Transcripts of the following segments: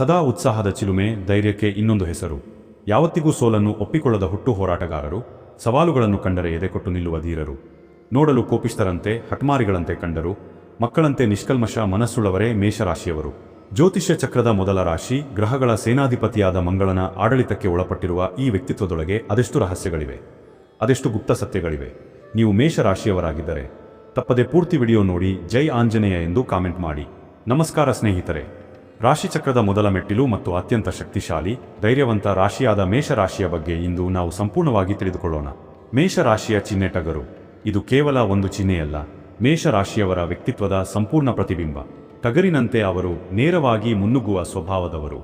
ಸದಾ ಉತ್ಸಾಹದ ಚಿಲುಮೆ, ಧೈರ್ಯಕ್ಕೆ ಇನ್ನೊಂದು ಹೆಸರು. ಯಾವತ್ತಿಗೂ ಸೋಲನ್ನು ಒಪ್ಪಿಕೊಳ್ಳದ ಹುಟ್ಟು ಹೋರಾಟಗಾರರು, ಸವಾಲುಗಳನ್ನು ಕಂಡರೆ ಎದೆಕೊಟ್ಟು ನಿಲ್ಲುವ ಧೀರರು. ನೋಡಲು ಕೋಪಿಷ್ಟರಂತೆ ಹಟ್ಮಾರಿಗಳಂತೆ ಕಂಡರು, ಮಕ್ಕಳಂತೆ ನಿಷ್ಕಲ್ಮಶ ಮನಸ್ಸುಳ್ಳವರೇ ಮೇಷರಾಶಿಯವರು. ಜ್ಯೋತಿಷ್ಯ ಚಕ್ರದ ಮೊದಲ ರಾಶಿ, ಗ್ರಹಗಳ ಸೇನಾಧಿಪತಿಯಾದ ಮಂಗಳನ ಆಡಳಿತಕ್ಕೆ ಒಳಪಟ್ಟಿರುವ ಈ ವ್ಯಕ್ತಿತ್ವದೊಳಗೆ ಅದೆಷ್ಟು ರಹಸ್ಯಗಳಿವೆ? ಅದೆಷ್ಟು ಗುಪ್ತ ಸತ್ಯಗಳಿವೆ? ನೀವು ಮೇಷರಾಶಿಯವರಾಗಿದ್ದರೆ, ತಪ್ಪದೆ ಪೂರ್ತಿ ವಿಡಿಯೋ ನೋಡಿ ಜೈ ಆಂಜನೇಯ ಎಂದು ಕಾಮೆಂಟ್ ಮಾಡಿ. ನಮಸ್ಕಾರ ಸ್ನೇಹಿತರೆ. ರಾಶಿಚಕ್ರದ ಮೊದಲ ಮೆಟ್ಟಿಲು ಮತ್ತು ಅತ್ಯಂತ ಶಕ್ತಿಶಾಲಿ, ಧೈರ್ಯವಂತ ರಾಶಿಯಾದ ಮೇಷರಾಶಿಯ ಬಗ್ಗೆ ಇಂದು ನಾವು ಸಂಪೂರ್ಣವಾಗಿ ತಿಳಿದುಕೊಳ್ಳೋಣ. ಮೇಷರಾಶಿಯ ಚಿಹ್ನೆ ಟಗರು. ಇದು ಕೇವಲ ಒಂದು ಚಿಹ್ನೆಯಲ್ಲ, ಮೇಷರಾಶಿಯವರ ವ್ಯಕ್ತಿತ್ವದ ಸಂಪೂರ್ಣ ಪ್ರತಿಬಿಂಬ. ಟಗರಿನಂತೆ ಅವರು ನೇರವಾಗಿ ಮುನ್ನುಗ್ಗುವ ಸ್ವಭಾವದವರು.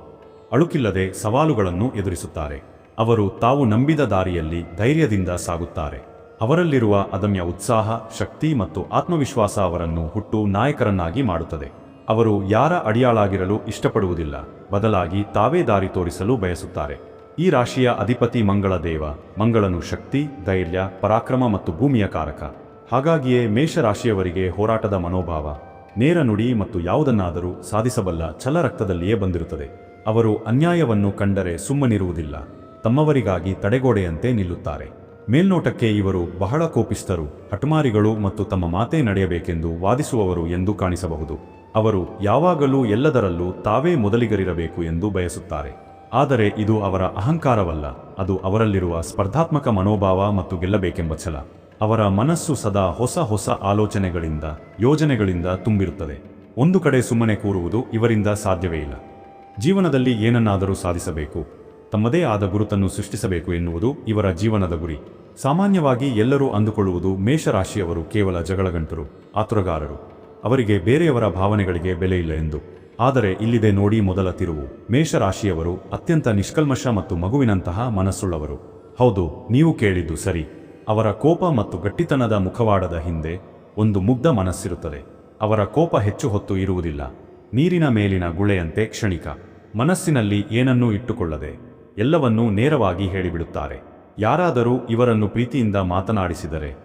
ಅಳುಕಿಲ್ಲದೆ ಸವಾಲುಗಳನ್ನು ಎದುರಿಸುತ್ತಾರೆ. ಅವರು ತಾವು ನಂಬಿದ ದಾರಿಯಲ್ಲಿ ಧೈರ್ಯದಿಂದ ಸಾಗುತ್ತಾರೆ. ಅವರಲ್ಲಿರುವ ಅದಮ್ಯ ಉತ್ಸಾಹ, ಶಕ್ತಿ ಮತ್ತು ಆತ್ಮವಿಶ್ವಾಸ ಅವರನ್ನು ಹುಟ್ಟು ನಾಯಕರನ್ನಾಗಿ ಮಾಡುತ್ತದೆ. ಅವರು ಯಾರ ಅಡಿಯಾಳಾಗಿರಲು ಇಷ್ಟಪಡುವುದಿಲ್ಲ. ಬದಲಾಗಿ ತಾವೇ ದಾರಿ ತೋರಿಸಲು ಬಯಸುತ್ತಾರೆ. ಈ ರಾಶಿಯ ಅಧಿಪತಿ ಮಂಗಳ ದೇವ, ಮಂಗಳನು ಶಕ್ತಿ, ಧೈರ್ಯ, ಪರಾಕ್ರಮ ಮತ್ತು ಭೂಮಿಯ ಕಾರಕ. ಹಾಗಾಗಿಯೇ ಮೇಷರಾಶಿಯವರಿಗೆ ಹೋರಾಟದ ಮನೋಭಾವ, ನೇರ ನುಡಿ ಮತ್ತು ಯಾವುದನ್ನಾದರೂ ಸಾಧಿಸಬಲ್ಲ ಛಲ ರಕ್ತದಲ್ಲಿಯೇ ಬಂದಿರುತ್ತದೆ. ಅವರು ಅನ್ಯಾಯವನ್ನು ಕಂಡರೆ ಸುಮ್ಮನಿರುವುದಿಲ್ಲ. ತಮ್ಮವರಿಗಾಗಿ ತಡೆಗೋಡೆಯಂತೆ ನಿಲ್ಲುತ್ತಾರೆ. ಮೇಲ್ನೋಟಕ್ಕೆ ಇವರು ಬಹಳ ಕೋಪಿಸ್ತರು ಹಠಮಾರಿಗಳು ಮತ್ತು ತಮ್ಮ ಮಾತೇ ನಡೆಯಬೇಕೆಂದು ವಾದಿಸುವವರು ಎಂದು ಕಾಣಿಸಬಹುದು. ಅವರು ಯಾವಾಗಲೂ ಎಲ್ಲದರಲ್ಲೂ ತಾವೇ ಮೊದಲಿಗರಿರಬೇಕು ಎಂದು ಬಯಸುತ್ತಾರೆ. ಆದರೆ ಇದು ಅವರ ಅಹಂಕಾರವಲ್ಲ, ಅದು ಅವರಲ್ಲಿರುವ ಸ್ಪರ್ಧಾತ್ಮಕ ಮನೋಭಾವ ಮತ್ತು ಗೆಲ್ಲಬೇಕೆಂಬ ಛಲ. ಅವರ ಮನಸ್ಸು ಸದಾ ಹೊಸ ಹೊಸ ಆಲೋಚನೆಗಳಿಂದ, ಯೋಜನೆಗಳಿಂದ ತುಂಬಿರುತ್ತದೆ. ಒಂದು ಕಡೆ ಸುಮ್ಮನೆ ಕೂರುವುದು ಇವರಿಂದ ಸಾಧ್ಯವೇ ಇಲ್ಲ. ಜೀವನದಲ್ಲಿ ಏನನ್ನಾದರೂ ಸಾಧಿಸಬೇಕು. ತಮ್ಮದೇ ಆದ ಗುರುತನ್ನು ಸೃಷ್ಟಿಸಬೇಕು ಎನ್ನುವುದು ಇವರ ಜೀವನದ ಗುರಿ. ಸಾಮಾನ್ಯವಾಗಿ ಎಲ್ಲರೂ ಅಂದುಕೊಳ್ಳುವುದು ಮೇಷರಾಶಿಯವರು ಕೇವಲ ಜಗಳಗಂಟರು, ಆತುರಗಾರರು. ಅವರಿಗೆ ಬೇರೆಯವರ ಭಾವನೆಗಳಿಗೆ ಬೆಲೆ ಇಲ್ಲ ಎಂದು. ಆದರೆ ಇಲ್ಲಿದೆ ನೋಡಿ ಮೊದಲ ತಿರುವು. ಮೇಷರಾಶಿಯವರು ಅತ್ಯಂತ ನಿಷ್ಕಲ್ಮಶ ಮತ್ತು ಮಗುವಿನಂತಹ ಮನಸ್ಸುಳ್ಳವರು. ಹೌದು, ನೀವು ಕೇಳಿದ್ದು ಸರಿ. ಅವರ ಕೋಪ ಮತ್ತು ಗಟ್ಟಿತನದ ಮುಖವಾಡದ ಹಿಂದೆ ಒಂದು ಮುಗ್ಧ ಮನಸ್ಸಿರುತ್ತದೆ. ಅವರ ಕೋಪ ಹೆಚ್ಚು ಹೊತ್ತು ಇರುವುದಿಲ್ಲ. ನೀರಿನ ಮೇಲಿನ ಗುಳೆಯಂತೆ ಕ್ಷಣಿಕ. ಮನಸ್ಸಿನಲ್ಲಿ ಏನನ್ನೂ ಇಟ್ಟುಕೊಳ್ಳದೆ. ಎಲ್ಲವನ್ನೂ ನೇರವಾಗಿ ಹೇಳಿಬಿಡುತ್ತಾರೆ. ಯಾರಾದರೂ ಇವರನ್ನು ಪ್ರೀತಿಯಿಂದ ಮಾತನಾಡಿಸಿದರೆ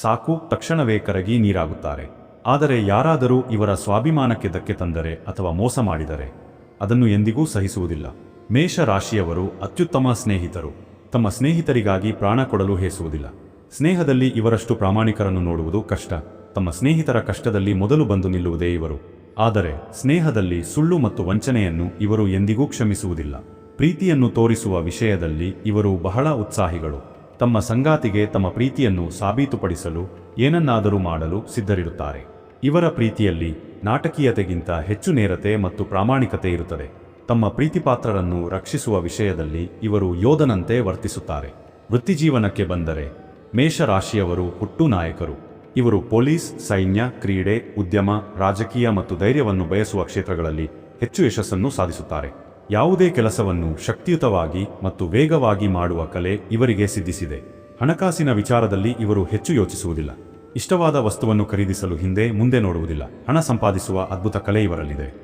ಸಾಕು, ತಕ್ಷಣವೇ ಕರಗಿ ನೀರಾಗುತ್ತಾರೆ. ಆದರೆ ಯಾರಾದರೂ ಇವರ ಸ್ವಾಭಿಮಾನಕ್ಕೆ ಧಕ್ಕೆ ತಂದರೆ ಅಥವಾ ಮೋಸ ಮಾಡಿದರೆ, ಅದನ್ನು ಎಂದಿಗೂ ಸಹಿಸುವುದಿಲ್ಲ. ಮೇಷ ರಾಶಿಯವರು ಅತ್ಯುತ್ತಮ ಸ್ನೇಹಿತರು. ತಮ್ಮ ಸ್ನೇಹಿತರಿಗಾಗಿ ಪ್ರಾಣ ಕೊಡಲು ಹೇಸುವುದಿಲ್ಲ. ಸ್ನೇಹದಲ್ಲಿ ಇವರಷ್ಟು ಪ್ರಾಮಾಣಿಕರನ್ನು ನೋಡುವುದು ಕಷ್ಟ. ತಮ್ಮ ಸ್ನೇಹಿತರ ಕಷ್ಟದಲ್ಲಿ ಮೊದಲು ಬಂದು ನಿಲ್ಲುವುದೇ ಇವರು. ಆದರೆ ಸ್ನೇಹದಲ್ಲಿ ಸುಳ್ಳು ಮತ್ತು ವಂಚನೆಯನ್ನು ಇವರು ಎಂದಿಗೂ ಕ್ಷಮಿಸುವುದಿಲ್ಲ. ಪ್ರೀತಿಯನ್ನು ತೋರಿಸುವ ವಿಷಯದಲ್ಲಿ ಇವರು ಬಹಳ ಉತ್ಸಾಹಿಗಳು. ತಮ್ಮ ಸಂಗಾತಿಗೆ ತಮ್ಮ ಪ್ರೀತಿಯನ್ನು ಸಾಬೀತುಪಡಿಸಲು ಏನನ್ನಾದರೂ ಮಾಡಲು ಸಿದ್ಧರಿರುತ್ತಾರೆ. ಇವರ ಪ್ರೀತಿಯಲ್ಲಿ ನಾಟಕೀಯತೆಗಿಂತ ಹೆಚ್ಚು ನೇರತೆ ಮತ್ತು ಪ್ರಾಮಾಣಿಕತೆ ಇರುತ್ತದೆ. ತಮ್ಮ ಪ್ರೀತಿಪಾತ್ರರನ್ನು ರಕ್ಷಿಸುವ ವಿಷಯದಲ್ಲಿ ಇವರು ಯೋಧನಂತೆ ವರ್ತಿಸುತ್ತಾರೆ. ವೃತ್ತಿಜೀವನಕ್ಕೆ ಬಂದರೆ ಮೇಷರಾಶಿಯವರು ಹುಟ್ಟು ನಾಯಕರು. ಇವರು ಪೊಲೀಸ್, ಸೈನ್ಯ, ಕ್ರೀಡೆ, ಉದ್ಯಮ, ರಾಜಕೀಯ ಮತ್ತು ಧೈರ್ಯವನ್ನು ಬಯಸುವ ಕ್ಷೇತ್ರಗಳಲ್ಲಿ ಹೆಚ್ಚು ಯಶಸ್ಸನ್ನು ಸಾಧಿಸುತ್ತಾರೆ. ಯಾವುದೇ ಕೆಲಸವನ್ನು ಶಕ್ತಿಯುತವಾಗಿ ಮತ್ತು ವೇಗವಾಗಿ ಮಾಡುವ ಕಲೆ ಇವರಿಗೆ ಸಿದ್ಧಿಸಿದೆ. ಹಣಕಾಸಿನ ವಿಚಾರದಲ್ಲಿ ಇವರು ಹೆಚ್ಚು ಯೋಚಿಸುವುದಿಲ್ಲ. ಇಷ್ಟವಾದ ವಸ್ತುವನ್ನು ಖರೀದಿಸಲು ಹಿಂದೆ ಮುಂದೆ ನೋಡುವುದಿಲ್ಲ. ಹಣ ಸಂಪಾದಿಸುವ ಅದ್ಭುತ ಕಲೆ ಇವರಲ್ಲಿದೆ.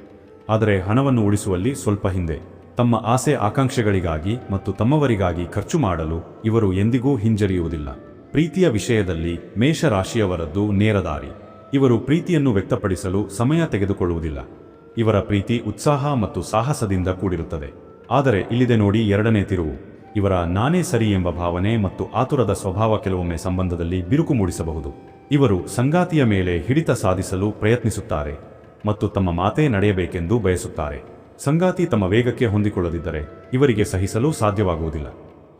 ಆದರೆ ಹಣವನ್ನು ಉಳಿಸುವಲ್ಲಿ ಸ್ವಲ್ಪ ಹಿಂದೆ. ತಮ್ಮ ಆಸೆ ಆಕಾಂಕ್ಷೆಗಳಿಗಾಗಿ ಮತ್ತು ತಮ್ಮವರಿಗಾಗಿ ಖರ್ಚು ಮಾಡಲು ಇವರು ಎಂದಿಗೂ ಹಿಂಜರಿಯುವುದಿಲ್ಲ. ಪ್ರೀತಿಯ ವಿಷಯದಲ್ಲಿ ಮೇಷರಾಶಿಯವರದ್ದು ನೇರದಾರಿ ಇವರು ಪ್ರೀತಿಯನ್ನು ವ್ಯಕ್ತಪಡಿಸಲು ಸಮಯ ತೆಗೆದುಕೊಳ್ಳುವುದಿಲ್ಲ. ಇವರ ಪ್ರೀತಿ ಉತ್ಸಾಹ ಮತ್ತು ಸಾಹಸದಿಂದ ಕೂಡಿರುತ್ತದೆ. ಆದರೆ ಇಲ್ಲಿದೆ ನೋಡಿ ಎರಡನೇ ತಿರುವು. ಇವರ ನಾನೇ ಸರಿ ಎಂಬ ಭಾವನೆ ಮತ್ತು ಆತುರದ ಸ್ವಭಾವ ಕೆಲವೊಮ್ಮೆ ಸಂಬಂಧದಲ್ಲಿ ಬಿರುಕು ಮೂಡಿಸಬಹುದು. ಇವರು ಸಂಗಾತಿಯ ಮೇಲೆ ಹಿಡಿತ ಸಾಧಿಸಲು ಪ್ರಯತ್ನಿಸುತ್ತಾರೆ ಮತ್ತು ತಮ್ಮ ಮಾತೇ ನಡೆಯಬೇಕೆಂದು ಬಯಸುತ್ತಾರೆ. ಸಂಗಾತಿ ತಮ್ಮ ವೇಗಕ್ಕೆ ಹೊಂದಿಕೊಳ್ಳದಿದ್ದರೆ ಇವರಿಗೆ ಸಹಿಸಲು ಸಾಧ್ಯವಾಗುವುದಿಲ್ಲ.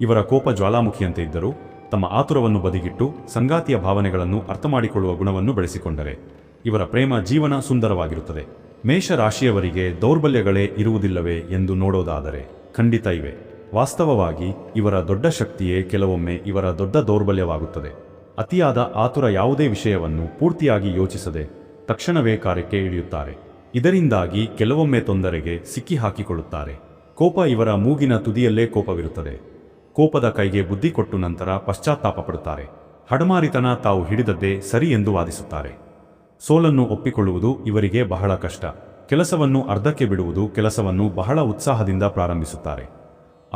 ಇವರ ಕೋಪ ಜ್ವಾಲಾಮುಖಿಯಂತೆ ಇದ್ದರೂ ತಮ್ಮ ಆತುರವನ್ನು ಬದಿಗಿಟ್ಟು ಸಂಗಾತಿಯ ಭಾವನೆಗಳನ್ನು ಅರ್ಥಮಾಡಿಕೊಳ್ಳುವ ಗುಣವನ್ನು ಬೆಳೆಸಿಕೊಂಡರೆ ಇವರ ಪ್ರೇಮ ಜೀವನ ಸುಂದರವಾಗಿರುತ್ತದೆ. ಮೇಷ ರಾಶಿಯವರಿಗೆ ದೌರ್ಬಲ್ಯಗಳೇ ಇರುವುದಿಲ್ಲವೇ ಎಂದು ನೋಡೋದಾದರೆ ಖಂಡಿತ ಇವೆ. ವಾಸ್ತವವಾಗಿ ಇವರ ದೊಡ್ಡ ಶಕ್ತಿಯೇ ಕೆಲವೊಮ್ಮೆ ಇವರ ದೊಡ್ಡ ದೌರ್ಬಲ್ಯವಾಗುತ್ತದೆ. ಅತಿಯಾದ ಆತುರ ಯಾವುದೇ ವಿಷಯವನ್ನು ಪೂರ್ತಿಯಾಗಿ ಯೋಚಿಸದೆ ತಕ್ಷಣವೇ ಕಾರ್ಯಕ್ಕೆ ಇಳಿಯುತ್ತಾರೆ. ಇದರಿಂದಾಗಿ ಕೆಲವೊಮ್ಮೆ ತೊಂದರೆಗೆ ಸಿಕ್ಕಿ ಹಾಕಿಕೊಳ್ಳುತ್ತಾರೆ ಕೋಪ ಇವರ ಮೂಗಿನ ತುದಿಯಲ್ಲೇ ಕೋಪವಿರುತ್ತದೆ. ಕೋಪದ ಕೈಗೆ ಬುದ್ಧಿ ಕೊಟ್ಟು ನಂತರ ಪಶ್ಚಾತ್ತಾಪ ಪಡುತ್ತಾರೆ ಹಡಮಾರಿತನ ತಾವು ಹಿಡಿದದ್ದೇ ಸರಿ ಎಂದು ವಾದಿಸುತ್ತಾರೆ. ಸೋಲನ್ನು ಒಪ್ಪಿಕೊಳ್ಳುವುದು ಇವರಿಗೆ ಬಹಳ ಕಷ್ಟ. ಕೆಲಸವನ್ನು ಅರ್ಧಕ್ಕೆ ಬಿಡುವುದು ಕೆಲಸವನ್ನು ಬಹಳ ಉತ್ಸಾಹದಿಂದ ಪ್ರಾರಂಭಿಸುತ್ತಾರೆ.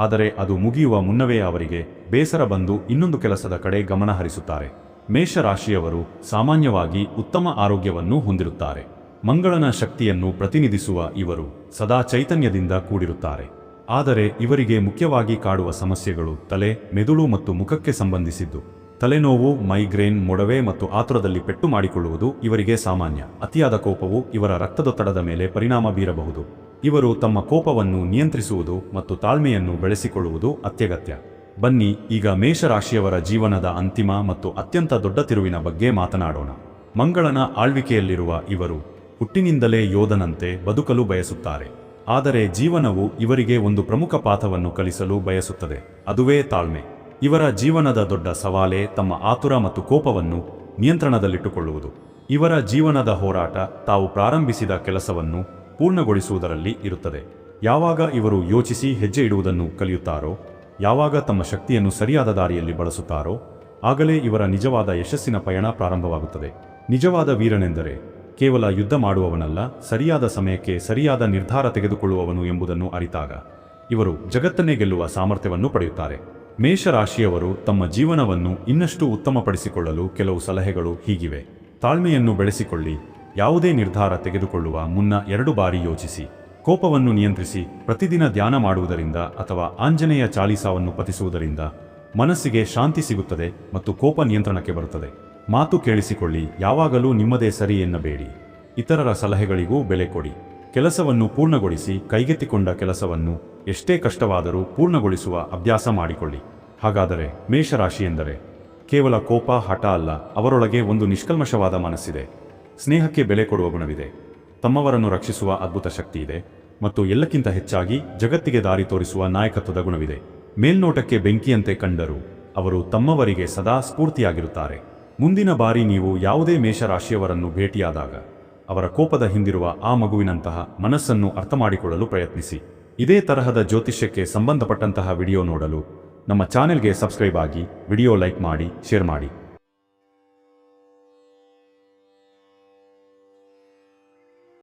ಆದರೆ ಅದು ಮುಗಿಯುವ ಮುನ್ನವೇ ಅವರಿಗೆ ಬೇಸರ ಬಂದು ಇನ್ನೊಂದು ಕೆಲಸದ ಕಡೆ ಗಮನ ಹರಿಸುತ್ತಾರೆ. ಮೇಷರಾಶಿಯವರು ಸಾಮಾನ್ಯವಾಗಿ ಉತ್ತಮ ಆರೋಗ್ಯವನ್ನು ಹೊಂದಿರುತ್ತಾರೆ. ಮಂಗಳನ ಶಕ್ತಿಯನ್ನು ಪ್ರತಿನಿಧಿಸುವ ಇವರು ಸದಾ ಚೈತನ್ಯದಿಂದ ಕೂಡಿರುತ್ತಾರೆ. ಆದರೆ ಇವರಿಗೆ ಮುಖ್ಯವಾಗಿ ಕಾಡುವ ಸಮಸ್ಯೆಗಳು ತಲೆ, ಮೆದುಳು ಮತ್ತು ಮುಖಕ್ಕೆ ಸಂಬಂಧಿಸಿದ್ದು. ತಲೆನೋವು, ಮೈಗ್ರೇನ್, ಮೊಡವೆ ಮತ್ತು ಆತುರದಲ್ಲಿ ಪೆಟ್ಟು ಮಾಡಿಕೊಳ್ಳುವುದು ಇವರಿಗೆ ಸಾಮಾನ್ಯ. ಅತಿಯಾದ ಕೋಪವು ಇವರ ರಕ್ತದೊತ್ತಡದ ಮೇಲೆ ಪರಿಣಾಮ ಬೀರಬಹುದು. ಇವರು ತಮ್ಮ ಕೋಪವನ್ನು ನಿಯಂತ್ರಿಸುವುದು ಮತ್ತು ತಾಳ್ಮೆಯನ್ನು ಬೆಳೆಸಿಕೊಳ್ಳುವುದು ಅತ್ಯಗತ್ಯ. ಬನ್ನಿ, ಈಗ ಮೇಷರಾಶಿಯವರ ಜೀವನದ ಅಂತಿಮ ಮತ್ತು ಅತ್ಯಂತ ದೊಡ್ಡ ತಿರುವಿನ ಬಗ್ಗೆ ಮಾತನಾಡೋಣ. ಮಂಗಳನ ಆಳ್ವಿಕೆಯಲ್ಲಿರುವ ಇವರು ಹುಟ್ಟಿನಿಂದಲೇ ಯೋಧನಂತೆ ಬದುಕಲು ಬಯಸುತ್ತಾರೆ. ಆದರೆ ಜೀವನವು ಇವರಿಗೆ ಒಂದು ಪ್ರಮುಖ ಪಾಠವನ್ನು ಕಲಿಸಲು ಬಯಸುತ್ತದೆ. ಅದುವೇ ತಾಳ್ಮೆ. ಇವರ ಜೀವನದ ದೊಡ್ಡ ಸವಾಲೇ ತಮ್ಮ ಆತುರ ಮತ್ತು ಕೋಪವನ್ನು ನಿಯಂತ್ರಣದಲ್ಲಿಟ್ಟುಕೊಳ್ಳುವುದು. ಇವರ ಜೀವನದ ಹೋರಾಟ ತಾವು ಪ್ರಾರಂಭಿಸಿದ ಕೆಲಸವನ್ನು ಪೂರ್ಣಗೊಳಿಸುವುದರಲ್ಲಿ ಇರುತ್ತದೆ. ಯಾವಾಗ ಇವರು ಯೋಚಿಸಿ ಹೆಜ್ಜೆ ಇಡುವುದನ್ನು ಕಲಿಯುತ್ತಾರೋ, ಯಾವಾಗ ತಮ್ಮ ಶಕ್ತಿಯನ್ನು ಸರಿಯಾದ ದಾರಿಯಲ್ಲಿ ಬಳಸುತ್ತಾರೋ, ಆಗಲೇ ಇವರ ನಿಜವಾದ ಯಶಸ್ಸಿನ ಪಯಣ ಪ್ರಾರಂಭವಾಗುತ್ತದೆ. ನಿಜವಾದ ವೀರನೆಂದರೆ ಕೇವಲ ಯುದ್ಧ ಮಾಡುವವನಲ್ಲ, ಸರಿಯಾದ ಸಮಯಕ್ಕೆ ಸರಿಯಾದ ನಿರ್ಧಾರ ತೆಗೆದುಕೊಳ್ಳುವವನು ಎಂಬುದನ್ನು ಅರಿತಾಗ. ಇವರು ಜಗತ್ತನ್ನೇ ಗೆಲ್ಲುವ ಸಾಮರ್ಥ್ಯವನ್ನು ಪಡೆಯುತ್ತಾರೆ. ಮೇಷರಾಶಿಯವರು ತಮ್ಮ ಜೀವನವನ್ನು ಇನ್ನಷ್ಟು ಉತ್ತಮಪಡಿಸಿಕೊಳ್ಳಲು ಕೆಲವು ಸಲಹೆಗಳು ಹೀಗಿವೆ. ತಾಳ್ಮೆಯನ್ನು ಬೆಳೆಸಿಕೊಳ್ಳಿ ಯಾವುದೇ ನಿರ್ಧಾರ ತೆಗೆದುಕೊಳ್ಳುವ ಮುನ್ನ ಎರಡು ಬಾರಿ ಯೋಚಿಸಿ. ಕೋಪವನ್ನು ನಿಯಂತ್ರಿಸಿ, ಪ್ರತಿದಿನ ಧ್ಯಾನ ಮಾಡುವುದರಿಂದ ಅಥವಾ ಆಂಜನೇಯ ಚಾಲೀಸಾವನ್ನು ಪತಿಸುವುದರಿಂದ ಮನಸ್ಸಿಗೆ ಶಾಂತಿ ಸಿಗುತ್ತದೆ ಮತ್ತು ಕೋಪ ನಿಯಂತ್ರಣಕ್ಕೆ ಬರುತ್ತದೆ. ಮಾತು ಕೇಳಿಸಿಕೊಳ್ಳಿ, ಯಾವಾಗಲೂ ನಿಮ್ಮದೇ ಸರಿ ಎನ್ನಬೇಡಿ. ಇತರರ ಸಲಹೆಗಳಿಗೂ ಬೆಲೆ ಕೊಡಿ. ಕೆಲಸವನ್ನು ಪೂರ್ಣಗೊಳಿಸಿ, ಕೈಗೆತ್ತಿಕೊಂಡ ಕೆಲಸವನ್ನು ಎಷ್ಟೇ ಕಷ್ಟವಾದರೂ ಪೂರ್ಣಗೊಳಿಸುವ ಅಭ್ಯಾಸ ಮಾಡಿಕೊಳ್ಳಿ. ಹಾಗಾದರೆ ಮೇಷರಾಶಿ ಎಂದರೆ ಕೇವಲ ಕೋಪ, ಹಠ ಅಲ್ಲ, ಅವರೊಳಗೆ ಒಂದು ನಿಷ್ಕಲ್ಮಶವಾದ ಮನಸ್ಸಿದೆ. ಸ್ನೇಹಕ್ಕೆ ಬೆಲೆ ಕೊಡುವ ಗುಣವಿದೆ. ತಮ್ಮವರನ್ನು ರಕ್ಷಿಸುವ ಅದ್ಭುತ ಶಕ್ತಿ ಇದೆ ಮತ್ತು ಎಲ್ಲಕ್ಕಿಂತ ಹೆಚ್ಚಾಗಿ ಜಗತ್ತಿಗೆ ದಾರಿ ತೋರಿಸುವ ನಾಯಕತ್ವದ ಗುಣವಿದೆ. ಮೇಲ್ನೋಟಕ್ಕೆ ಬೆಂಕಿಯಂತೆ ಕಂಡರು ಅವರು ತಮ್ಮವರಿಗೆ ಸದಾ ಸ್ಫೂರ್ತಿಯಾಗಿರುತ್ತಾರೆ. ಮುಂದಿನ ಬಾರಿ ನೀವು ಯಾವುದೇ ಮೇಷರಾಶಿಯವರನ್ನು ಭೇಟಿಯಾದಾಗ ಅವರ ಕೋಪದ ಹಿಂದಿರುವ ಆ ಮಗುವಿನಂತಹ ಮನಸ್ಸನ್ನು ಅರ್ಥಮಾಡಿಕೊಳ್ಳಲು ಪ್ರಯತ್ನಿಸಿ. ಇದೇ ತರಹದ ಜ್ಯೋತಿಷ್ಯಕ್ಕೆ ಸಂಬಂಧಪಟ್ಟಂತಹ ವಿಡಿಯೋ ನೋಡಲು ನಮ್ಮ ಚಾನೆಲ್ಗೆ ಸಬ್ಸ್ಕ್ರೈಬ್ ಆಗಿ ವಿಡಿಯೋ ಲೈಕ್ ಮಾಡಿ, ಶೇರ್ ಮಾಡಿ.